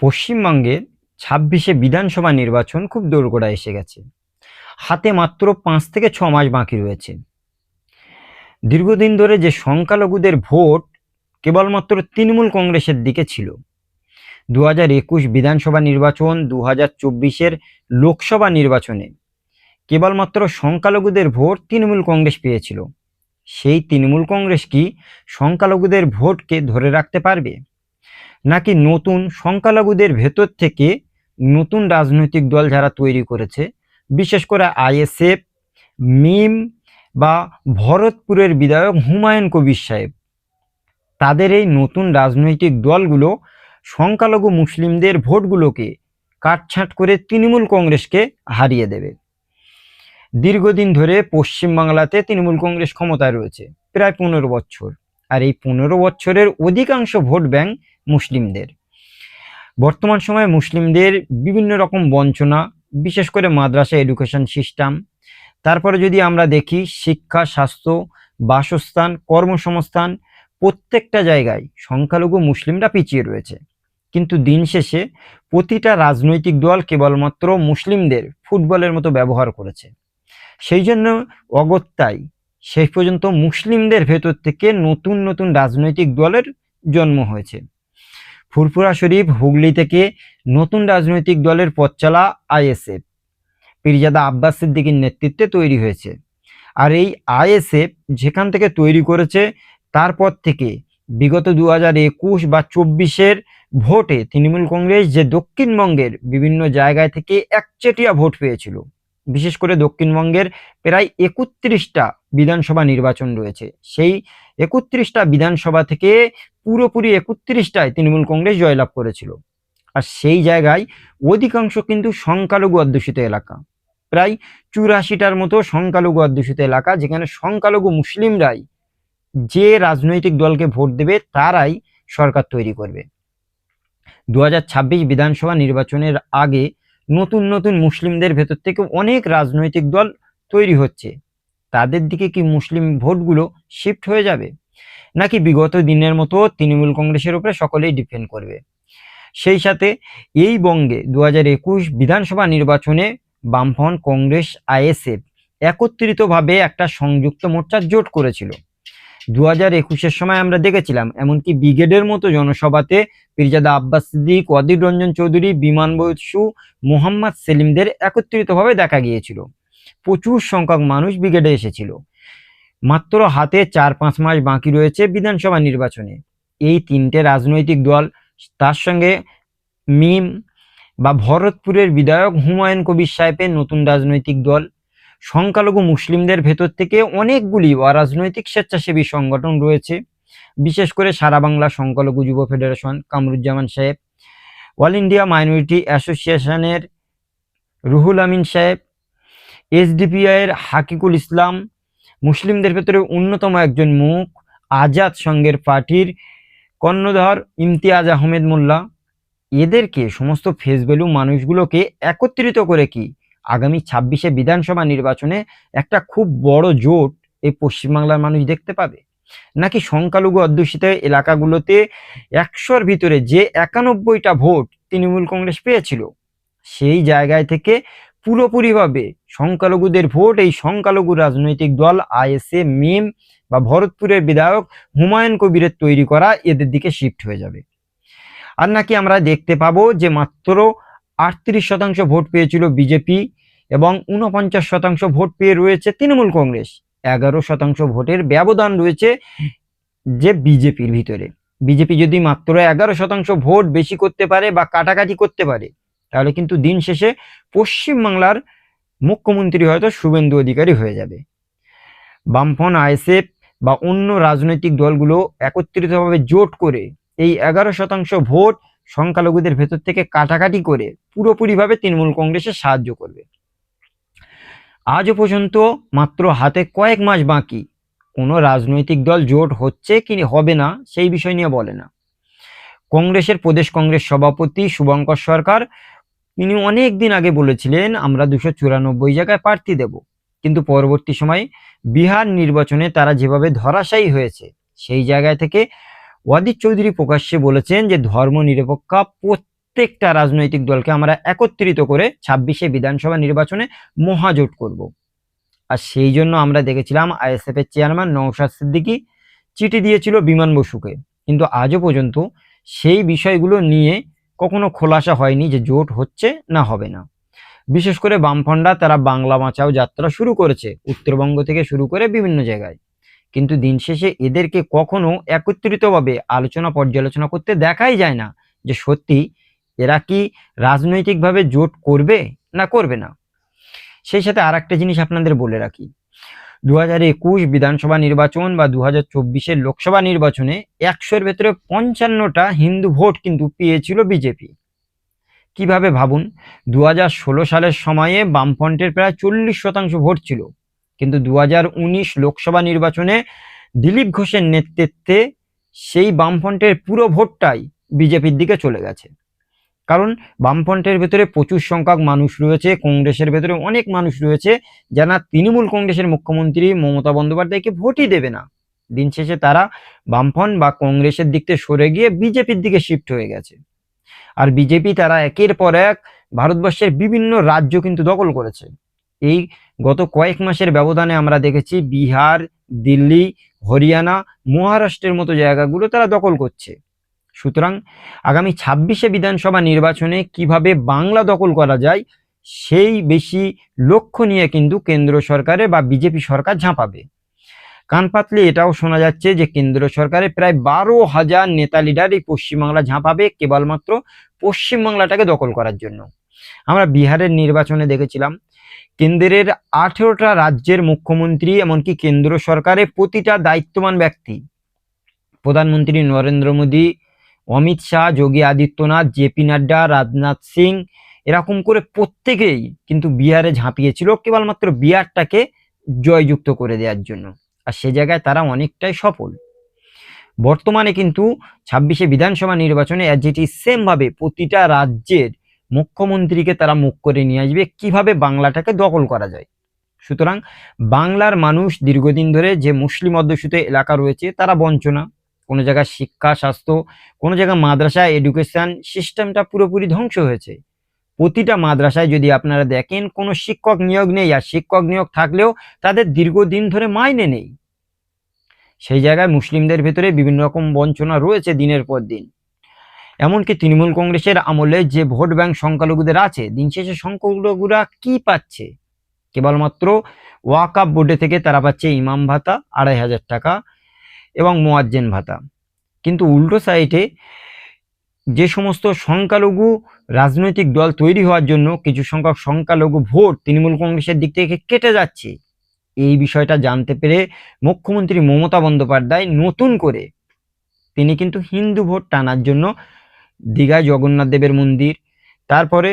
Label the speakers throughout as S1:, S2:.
S1: পশ্চিমবঙ্গের ছাব্বিশে বিধানসভা নির্বাচন খুব দোরগোড়া এসে গেছে। হাতে মাত্র পাঁচ থেকে ছ মাস বাকি রয়েছে। দীর্ঘদিন ধরে যে সংখ্যালঘুদের ভোট কেবলমাত্র তৃণমূল কংগ্রেসের দিকে ছিল। দু হাজার একুশ বিধানসভা নির্বাচন দু হাজার চব্বিশের লোকসভা নির্বাচনে কেবলমাত্র সংখ্যালঘুদের ভোট তৃণমূল কংগ্রেস পেয়েছিল। সেই তৃণমূল কংগ্রেস কি সংখ্যালঘুদের ভোটকে ধরে রাখতে পারবে? নাকি নতুন সংখ্যালঘুদের ভেতর থেকে নতুন রাজনৈতিক দল যারা তৈরি করেছে, বিশেষ করে আইএসএফ, মিম বা ভরতপুরের বিধায়ক হুমায়ুন কবির সাহেব, তাদের এই নতুন রাজনৈতিক দলগুলো সংখ্যালঘু মুসলিমদের ভোটগুলোকে কাটছাঁট করে তৃণমূল কংগ্রেসকে হারিয়ে দেবে। দীর্ঘদিন ধরে পশ্চিমবাংলাতে তৃণমূল কংগ্রেস ক্ষমতায় রয়েছে, প্রায় পনেরো বছর। আর এই পনেরো বছরের অধিকাংশ ভোট ব্যাংক মুসলিমদের। বর্তমান সময়ে মুসলিমদের বিভিন্ন রকম বঞ্চনা, বিশেষ করে মাদ্রাসা এডুকেশন সিস্টেম। তারপরে যদি আমরা দেখি, শিক্ষা, স্বাস্থ্য, বাসস্থান, কর্মসংস্থান, প্রত্যেকটা জায়গায় সংখ্যালঘু মুসলিমরা পিছিয়ে রয়েছে। কিন্তু দিন শেষে প্রতিটা রাজনৈতিক দল কেবলমাত্র মুসলিমদের ফুটবলের মতো ব্যবহার করেছে। সেই জন্য অগত্যাই শেষ পর্যন্ত মুসলিমদের ভেতর থেকে নতুন নতুন রাজনৈতিক দলের জন্ম হয়েছে। ফুরফুরা শরীফ হুগলি থেকে নতুন রাজনৈতিক দলের পথচালা আইএসএফ। পীরজাদা আব্বাস সিদ্দিকীর নেতৃত্বে তৈরি হয়েছে। আর এই আইএসএফ যেখান থেকে তৈরি করেছে তারপর থেকে বিগত দু হাজার একুশ বা চব্বিশের ভোটে তৃণমূল কংগ্রেস যে দক্ষিণবঙ্গের বিভিন্ন জায়গায় থেকে একচেটিয়া ভোট পেয়েছিল। বিশেষ করে দক্ষিণবঙ্গের প্রায় একত্রিশটা বিধানসভা নির্বাচন রয়েছে। সেই একত্রিশটা বিধানসভা থেকে পুরোপুরি একত্রিশটায় তৃণমূল কংগ্রেস জয়লাভ করেছিল। আর সেই জায়গায় অধিকাংশ কিন্তু সংখ্যালঘু অধ্যুষিত এলাকা। প্রায় চুরাশিটার মতো সংখ্যালঘু অধ্যুষিত এলাকা, যেখানে সংখ্যালঘু মুসলিমরাই যে রাজনৈতিক দলকে ভোট দেবে তারাই সরকার তৈরি করবে। দু হাজার ছাব্বিশ বিধানসভা নির্বাচনের আগে নতুন নতুন মুসলিমদের ভেতর থেকে অনেক রাজনৈতিক দল তৈরি হচ্ছে। তাদের দিকে কি মুসলিম ভোটগুলো শিফট হয়ে যাবে? নাকি বিগত দিনের মতো তৃণমূল কংগ্রেসের উপরে সকলেই ডিপেন্ড করবে? সেই সাথে এই বঙ্গে দু বিধানসভা নির্বাচনে বামফ্রন্ট কংগ্রেস, আইএসএফ একত্রিতভাবে একটা সংযুক্ত মোর্চার জোট করেছিল। দু হাজার একুশের সময় আমরা দেখেছিলাম, এমনকি ব্রিগেডের মতো জনসভাতে পিরজাদা আব্বাস সিদ্দিক অধীর রঞ্জন চৌধুরী, বিমান বসু মোহাম্মদ সেলিমদের একত্রিতভাবে দেখা গিয়েছিল। প্রচুর সংখ্যক মানুষ ব্রিগেডে এসেছিল। মাত্র হাতে চার পাঁচ মাস বাকি রয়েছে বিধানসভা নির্বাচনে। এই তিনটে রাজনৈতিক দল, তার সঙ্গে মিম বা ভরতপুরের বিধায়ক হুমায়ুন কবির সাহেবের নতুন রাজনৈতিক দল, সংখ্যালঘু মুসলিমদের ভেতর থেকে অনেকগুলি অরাজনৈতিক স্বেচ্ছাসেবী সংগঠন রয়েছে, বিশেষ করে সারা বাংলা সংখ্যালঘু যুব ফেডারেশন, কামরুজ্জামান সাহেব, অল ইন্ডিয়া মাইনরিটি অ্যাসোসিয়েশনের রুহুল আমিন সাহেব এসডিপিআইয়ের হাকিকুল ইসলাম, মুসলিমদের ভেতরে অন্যতম একজন মুখ, আজাদ সংঘের পার্টির কর্ণধর ইমতিয়াজ আহমেদ মোল্লা। এদেরকে সমস্ত ফেস ভ্যালু মানুষগুলোকে একত্রিত করে কি আগামী ছাব্বিশে বিধানসভা নির্বাচনে একটা খুব বড় জোট এই পশ্চিমবাংলার মানুষ দেখতে পাবে? নাকি সংখ্যালঘু অধ্যুষিত এলাকাগুলোতে একশোর ভিতরে যে একানব্বইটা ভোট তৃণমূল কংগ্রেস পেয়েছিল, সেই জায়গায় থেকে পুরোপুরিভাবে সংখ্যালঘুদের ভোট, এই সংখ্যালঘু রাজনৈতিক দল আইএসএ মিম বা ভরতপুরের বিধায়ক হুমায়ুন কবিরের তৈরি করা এদের দিকে শিফট হয়ে যাবে। আর নাকি আমরা দেখতে পাবো যে মাত্র আটত্রিশ শতাংশ ভোট পেয়েছিল বিজেপি এবং উনপঞ্চাশ শতাংশ ভোট পেয়ে রয়েছে তৃণমূল কংগ্রেস। এগারো শতাংশ ভোটের ব্যবধান রয়েছে যে বিজেপির ভিতরে। বিজেপি যদি মাত্র এগারো শতাংশ ভোট বেশি করতে পারে বা কাটাকাটি করতে পারে তাহলে কিন্তু দিন শেষে পশ্চিমবাংলার মুখ্যমন্ত্রী হয়তো শুভেন্দু অধিকারী হয়ে যাবে। বামফন আইএসএফ বা অন্য রাজনৈতিক দলগুলো একত্রিতভাবে জোট করে এই এগারো শতাংশ ভোট সংখ্যালঘুদের ভেতর থেকে কাটাকাটি করে পুরোপুরিভাবে তৃণমূল কংগ্রেসে সাহায্য করবে। আজও পর্যন্ত মাত্র হাতে কয়েক মাস বাকি। কোনো রাজনৈতিক দল জোট হচ্ছে কি হবে না, সেই বিষয় নিয়ে বলে না। কংগ্রেসের প্রদেশ কংগ্রেস সভাপতি শুভঙ্কর সরকার তিনি অনেক দিন আগে বলেছিলেন, আমরা দুশো চুরানব্বই জায়গায় প্রার্থী দেব। কিন্তু পরবর্তী সময় বিহার নির্বাচনে তারা যেভাবে ধরাশায়ী হয়েছে, সেই জায়গায় থেকে ওয়াদিদ চৌধুরী প্রকাশ্যে বলেছেন যে, ধর্ম নিরপেক্ষ প্রত্যেকটা রাজনৈতিক দলকে আমরা একত্রিত করে ছাব্বিশে বিধানসভা নির্বাচনে মহাজোট করব। আর সেই জন্য আমরা দেখেছিলাম আইএসএফ এর চেয়ারম্যান নওশাদ সিদ্দিকী চিঠি দিয়েছিল বিমান বসুকে। কিন্তু আজও পর্যন্ত সেই বিষয়গুলো নিয়ে কখনো খোলাসা হয়নি যে জোট হচ্ছে না হবে না। বিশেষ করে বামফন্ডা তারা বাংলা বাঁচাও যাত্রা শুরু করেছে, উত্তরবঙ্গ থেকে শুরু করে বিভিন্ন জায়গায়। কিন্তু দিন শেষে এদেরকে কখনো একত্রিতভাবে আলোচনা পর্যালোচনা করতে দেখাই যায় না যে সত্যি এরা কি রাজনৈতিকভাবে জোট করবে না করবে না। সেই সাথে আর একটা জিনিস আপনাদের বলে রাখি দু হাজার একুশ বিধানসভা নির্বাচন বা দু হাজার চব্বিশের লোকসভা নির্বাচনে একশোর ভেতরে পঞ্চান্নটা হিন্দু ভোট কিন্তু পেয়েছিল বিজেপি। কীভাবে ভাবুন? দু হাজার ষোলো সালের সময়ে বামফ্রন্টের প্রায় চল্লিশ শতাংশ ভোট ছিল। কিন্তু দু হাজার উনিশ লোকসভা নির্বাচনে দিলীপ ঘোষের নেতৃত্বে সেই বামফ্রন্টের পুরো ভোটটাই বিজেপির দিকে চলে গেছে। কারণ বামফ্রন্টের ভেতরে প্রচুর সংখ্যক মানুষ রয়েছে, কংগ্রেসের ভেতরে অনেক মানুষ রয়েছে, যারা তৃণমূল কংগ্রেসের মুখ্যমন্ত্রী মমতা বন্দ্যোপাধ্যায়কে ভোটই দেবে না। দিন শেষে তারা বামফ্রন্ট বা কংগ্রেসের দিক থেকে সরে গিয়ে বিজেপির দিকে শিফট হয়ে গেছে। আর বিজেপি তারা একের পর এক ভারতবর্ষের বিভিন্ন রাজ্য কিন্তু দখল করেছে। এই গত কয়েক মাসের ব্যবধানে আমরা দেখেছি বিহার, দিল্লি, হরিয়ানা, মহারাষ্ট্রের মতো জায়গাগুলো তারা দখল করছে। সুতরাং আগামী ছাব্বিশে বিধানসভা নির্বাচনে কীভাবে বাংলা দখল করা যায়, সেই বেশি লক্ষ্য নিয়ে কিন্তু কেন্দ্র সরকারের বা বিজেপি সরকার ঝাঁপাবে। কান পাতলে এটাও শোনা যাচ্ছে যে কেন্দ্র সরকারের প্রায় বারো হাজার নেতা লিডার এই পশ্চিমবাংলা ঝাঁপাবে কেবলমাত্র পশ্চিমবাংলাটাকে দখল করার জন্য। আমরা বিহারের নির্বাচনে দেখেছিলাম, কেন্দ্রের আঠেরোটা রাজ্যের মুখ্যমন্ত্রী এমনকি কেন্দ্র সরকারের প্রতিটা দায়িত্ববান ব্যক্তি। প্রধানমন্ত্রী নরেন্দ্র মোদী অমিত শাহ, যোগী আদিত্যনাথ জেপি নাড্ডা, রাজনাথ সিং, এরকম করে প্রত্যেকেই কিন্তু বিহারে ঝাঁপিয়েছিল, কেবলমাত্র বিহারটাকে জয়যুক্ত করে দেওয়ার জন্য। আর সে জায়গায় তারা অনেকটাই সফল। বর্তমানে কিন্তু ছাব্বিশে বিধানসভা নির্বাচনে যেটি সেম ভাবে প্রতিটা রাজ্যের মুখ্যমন্ত্রীকে তারা মুখ করে নিয়ে আসবে, কীভাবে বাংলাটাকে দখল করা যায়। সুতরাং বাংলার মানুষ দীর্ঘদিন ধরে যে মুসলিম অধ্যুষিত এলাকা রয়েছে, তারা বঞ্চনা। কোনো জায়গায় শিক্ষা, স্বাস্থ্য, কোনো জায়গায় মাদ্রাসা এডুকেশন সিস্টেমটা পুরোপুরি ধ্বংস হয়েছে। প্রতিটা মাদ্রাসায় যদি আপনারা দেখেন কোনো শিক্ষক নিয়োগ নেই আর শিক্ষক নিয়োগ থাকলেও তাদের দীর্ঘদিন ধরে মাইনে নেই। সেই জায়গায় মুসলিমদের ভেতরে বিভিন্ন রকম বঞ্চনা রয়েছে দিনের পর দিন। এমনকি তৃণমূল কংগ্রেসের আমলে যে ভোট ব্যাংক সংখ্যালঘুদের আছে, দিন শেষে সংখ্যালঘুরা কি পাচ্ছে? কেবলমাত্র ওয়াকাপ বোর্ডে থেকে তারা পাচ্ছে ইমাম ভাতা, আড়াই হাজার টাকা এবং মোয়াজ্জেন ভাতা। কিন্তু উল্টো সাইডে যে সমস্ত সংখ্যালঘু রাজনৈতিক দল তৈরি হওয়ার জন্য কিছু সংখ্যক সংখ্যালঘু ভোট তৃণমূল কংগ্রেসের দিক থেকে কেটে যাচ্ছে। এই বিষয়টা জানতে পেরে মুখ্যমন্ত্রী মমতা বন্দ্যোপাধ্যায় নতুন করে তিনি কিন্তু হিন্দু ভোট টানার জন্য দীঘায় জগন্নাথ দেবের মন্দির, তারপরে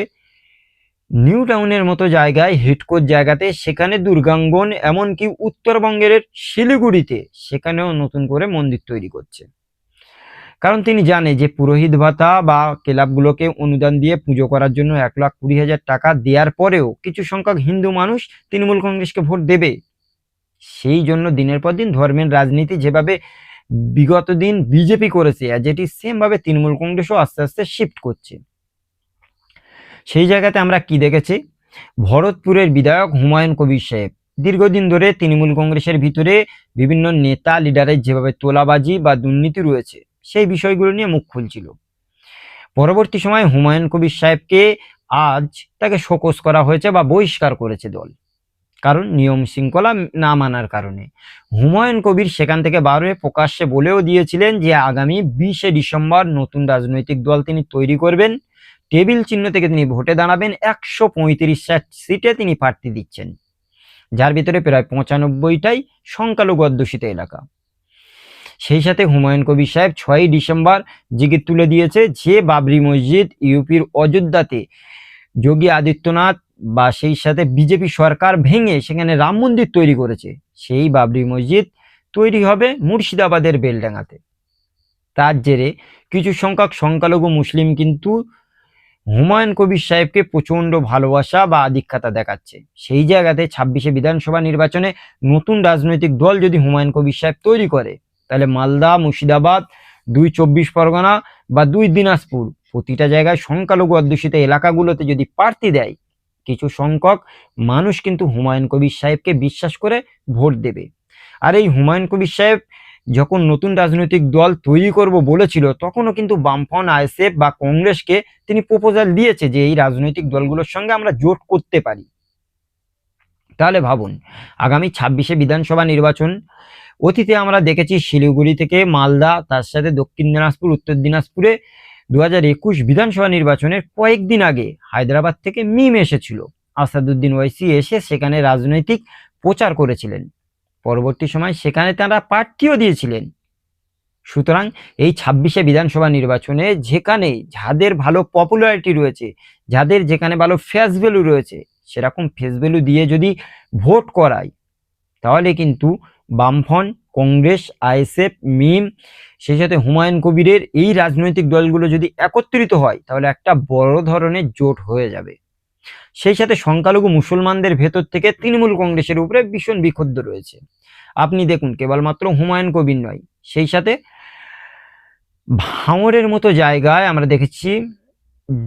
S1: নিউ টাউনের মতো জায়গায় হিটকোট জায়গাতে, সেখানে দুর্গাঙ্গন, এমনকি উত্তরবঙ্গের শিলিগুড়িতে সেখানেও নতুন করে মন্দির তৈরি করছে। কারণ তিনি জানে যে পুরোহিত ভাতা বা ক্লাবগুলোকে অনুদান দিয়ে পুজো করার জন্য এক লাখ কুড়ি হাজার টাকা দেওয়ার পরেও কিছু সংখ্যক হিন্দু মানুষ তৃণমূল কংগ্রেসকে ভোট দেবে। সেই জন্য দিনের পর দিন ধর্মের রাজনীতি যেভাবে বিগত দিন বিজেপি করেছে, আর যেটি সেমভাবে তৃণমূল কংগ্রেসও আস্তে আস্তে শিফট করছে। সেই জায়গাতে আমরা কি দেখেছি? ভরতপুরের বিধায়ক হুমায়ুন কবির সাহেব। দীর্ঘদিন ধরে তৃণমূল কংগ্রেসের ভিতরে বিভিন্ন নেতা, লিডারের যেভাবে তোলাবাজি বা দুর্নীতি রয়েছে, সেই বিষয়গুলো নিয়ে মুখ খুলছিল। পরবর্তী সময় হুমায়ুন কবির সাহেবকে আজ তাকে শোকস করা হয়েছে বা বহিষ্কার করেছে দল। কারণ নিয়ম শৃঙ্খলা না মানার কারণে। হুমায়ুন কবির সেখান থেকে বার হয়ে প্রকাশ্যে বলেও দিয়েছিলেন যে আগামী বিশে ডিসেম্বর নতুন রাজনৈতিক দল তিনি তৈরি করবেন। টেবিল চিহ্ন থেকে তিনি ভোটে দাঁড়াবেন। একশো পঁয়ত্রিশ সিটে তিনি প্রার্থী দিচ্ছেন। যার ভিতরে প্রায় পঁচানব্বইটাই সংখ্যালঘু অধ্যুষিত এলাকা। সেই সাথে হুমায়ুন কবির সাহেব ছয়ই ডিসেম্বর জিগির তুলে দিয়েছে যে বাবরি মসজিদ ইউপির অযোধ্যাতে যোগী আদিত্যনাথ বা সেই সাথে বিজেপি সরকার ভেঙে সেখানে রাম মন্দির তৈরি করেছে, সেই বাবরি মসজিদ তৈরি হবে মুর্শিদাবাদের বেলডাঙ্গাতে। তার জেরে কিছু সংখ্যক সংখ্যালঘু মুসলিম কিন্তু হুমায়ুন কবির সাহেবকে প্রচণ্ড ভালোবাসা বা আধিক্ষাতা দেখাচ্ছে। সেই জায়গাতে ছাব্বিশে বিধানসভা নির্বাচনে নতুন রাজনৈতিক দল যদি হুমায়ুন কবির সাহেব তৈরি করে, তাহলে মালদা, মুর্শিদাবাদ, দুই চব্বিশ পরগনা বা দুই দিনাজপুর প্রতিটা জায়গায় সংখ্যালঘু অধ্যুষিত এলাকাগুলোতে যদি প্রার্থী দেয়, কিছু সংখ্যক মানুষ কিন্তু হুমায়ুন কবির সাহেবকে বিশ্বাস করে ভোট দেবে। আর এই হুমায়ুন কবির সাহেব যখন নতুন রাজনৈতিক দল তৈরি করব বলেছিল, তখনও কিন্তু বামফন আইএসএফ বা কংগ্রেসকে তিনি প্রপোজাল দিয়েছে যে এই রাজনৈতিক দলগুলোর সঙ্গে আমরা জোট করতে পারি। তাহলে ভাবুন, আগামী ছাব্বিশে বিধানসভা নির্বাচন, অতীতে আমরা দেখেছি শিলিগুড়ি থেকে মালদা, তার সাথে দক্ষিণ দিনাজপুর, উত্তর দিনাজপুরে দু হাজার একুশ বিধানসভা নির্বাচনের কয়েকদিন আগে হায়দ্রাবাদ থেকে মিম এসেছিল। আসাদুদ্দিন ওয়াইসি এসে সেখানে রাজনৈতিক প্রচার করেছিলেন। পরবর্তী সময় সেখানে তারা প্রার্থীও দিয়েছিলেন। সুতরাং এই ছাব্বিশে বিধানসভা নির্বাচনে যেখানে যাদের ভালো পপুলারিটি রয়েছে, যাদের যেখানে ভালো ফেস ভ্যালু রয়েছে, সেরকম ফেস ভ্যালু দিয়ে যদি ভোট করায়, তাহলে কিন্তু বামফন কংগ্রেস, আইএসএফ, মিম, সেই সাথে হুমায়ুন কবিরের এই রাজনৈতিক দলগুলো যদি একত্রিত হয়, তাহলে একটা বড় ধরনের জোট হয়ে যাবে। সেই সাথে সংখ্যালঘু মুসলমানদের ভেতর থেকে তৃণমূল কংগ্রেসের উপরে ভীষণ বিক্ষুব্ধ রয়েছে। আপনি দেখুন, কেবলমাত্র হুমায়ুন কবির নয়, সেই সাথে ভাঙরের মতো জায়গায় আমরা দেখেছি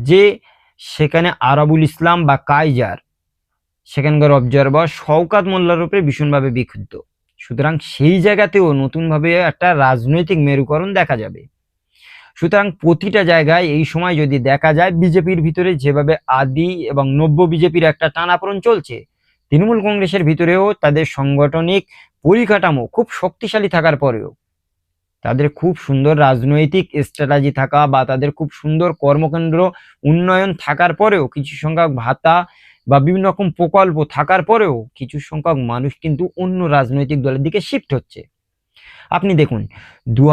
S1: যে সেখানে আরাবুল ইসলাম বা কাইজার সেখানকার অবজারভার শওকাত মোল্লার উপরে ভীষণভাবে বিক্ষুব্ধ। সুতরাং সেই জায়গাতেও নতুনভাবে একটা রাজনৈতিক মেরুকরণ দেখা যাবে। সুতরাং প্রতিটা জায়গায় এই সময় যদি দেখা যায় বিজেপির ভিতরে যেভাবে আদি এবং নব্য বিজেপির একটা টানাপোড়ন চলছে, তৃণমূল কংগ্রেসের ভিতরেও তাদের সাংগঠনিক পরিকাঠামো খুব শক্তিশালী থাকার পরেও তাদের খুব সুন্দর রাজনৈতিক স্ট্র্যাটাজি থাকা বা তাদের খুব সুন্দর কর্মকেন্দ্র উন্নয়ন থাকার পরেও কিছু সংখ্যক ভাতা বা বিভিন্ন রকম প্রকল্প থাকার পরেও কিছু সংখ্যক মানুষ কিন্তু অন্য রাজনৈতিক দলের দিকে শিফট হচ্ছে। আপনি দেখুন দু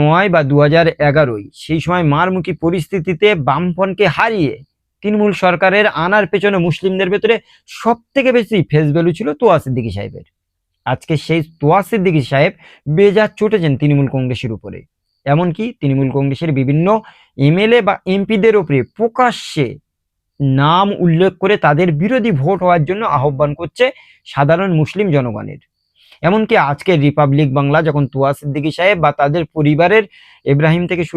S1: নয় বা দু হাজার এগারোই সেই সময় মারমুখী পরিস্থিতিতে বামপনকে হারিয়ে তৃণমূল সরকারের আনার পেছনে মুসলিমদের ভেতরে সব থেকে বেশি ফেস ভ্যালু ছিল তোয়া সিদ্দিকী সাহেবের। আজকে সেই তোয়া সিদ্দিকী সাহেব বেজার চটেছেন তৃণমূল কংগ্রেসের উপরে। এমনকি তৃণমূল কংগ্রেসের বিভিন্ন এমএলএ বা এমপিদের ওপরে প্রকাশ্যে নাম উল্লেখ করে তাদের বিরোধী ভোট হওয়ার জন্য আহ্বান করছে সাধারণ মুসলিম জনগণের। এমনকি আজকে রিপাবলিক বাংলা যখন তুয়া সিদ্দিকী সাহেব বা তাদের পরিবারের ইব্রাহিম থেকে